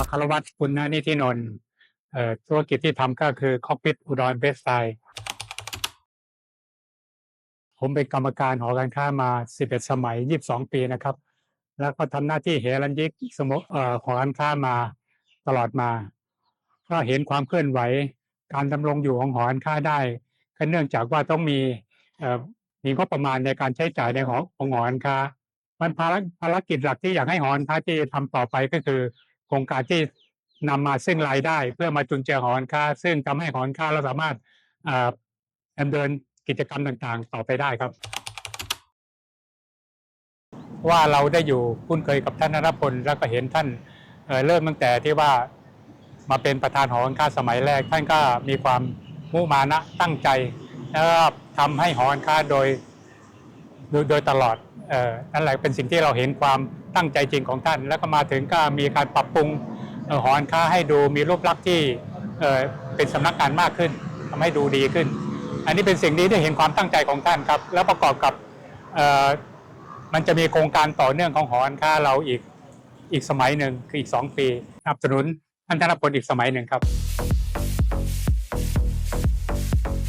อัครวัตรปุณณนิธินนท์ธุรกิจที่ทำก็คือคอกพิทอุดรเบสไซผมเป็นกรรมการหอการค้ามา 11 สมัย 22 ปีนะครับ แล้วก็ทำหน้าที่เฮรัญยิกสมอหอการค้ามาตลอดมา ก็เห็นความเคลื่อนไหว การดำรงอยู่ของหอการค้าได้ก็เนื่องจากว่าต้องมีมีงบประมาณในการใช้จ่ายในหอของหอการค้ามันภารภารกิจหลักที่อยากให้หอการค้าที่ทำต่อไปก็คือ โครงการที่นำมาซึ่งรายได้ เพื่อมาจุนเจือหอการค้า ซึ่งทำให้หอการค้าเราสามารถเดำเนินกิจกรรมต่างๆ ต่อไปได้ครับ ว่าเราได้อยู่คุ้นเคยกับท่านนรพลแล้วก็เห็นท่านเอ่อเริ่มตั้งแต่ที่ว่ามาเป็นประธานหอการค้าสมัยแรก ท่านก็มีความมุมานะตั้งใจแล้วทำให้หอการค้าโดย โดยโดยตลอดเอ่อนั่นแหละเป็นสิ่งที่เราเห็นความตั้งใจจริงของท่าน แล้วก็มาถึงก็มีการปรับปรุงหอการค้าให้ดูมีรูปลักษณ์ที่เป็นสำนักงานมากขึ้นทำให้ดูดีขึ้น อันนี้เป็นสิ่งที่ได้เห็นความตั้งใจของท่านครับ แล้วประกอบกับมันจะมีโครงการต่อเนื่องของหอการค้าเราอีกอีกสมัยหนึ่งคืออีกสองปีสนับสนุนท่านธนพลอีกสมัยหนึ่งครับ